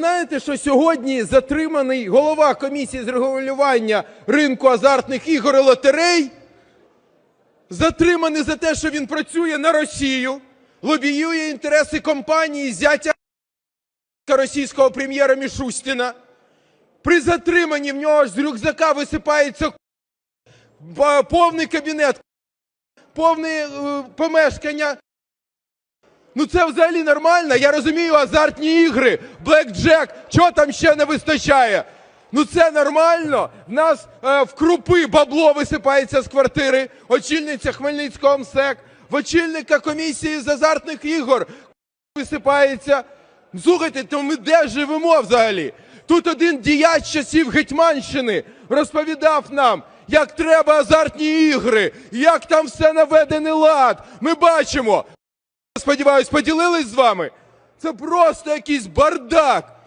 Знаєте, що сьогодні затриманий голова комісії з регулювання ринку азартних ігор і лотерей? Затриманий за те, що він працює на Росію, лобіює інтереси компанії зятя російського прем'єра Мішустіна. При затриманні в нього з рюкзака висипається повний кабінет, повне е, помешкання. Ну це взагалі нормально. Я розумію азартні ігри, блекджек, чого там ще не вистачає. Ну це нормально. В нас е, в крупи бабло висипається з квартири, очільниця Хмельницького МСЕК, в очільника комісії з азартних ігор висипається. Слухайте, то ми де живемо взагалі? Тут один діяч часів Гетьманщини розповідав нам, як треба азартні ігри, як там все наведений лад. Ми бачимо. Сподіваюсь, поділились з вами. Це просто якийсь бардак.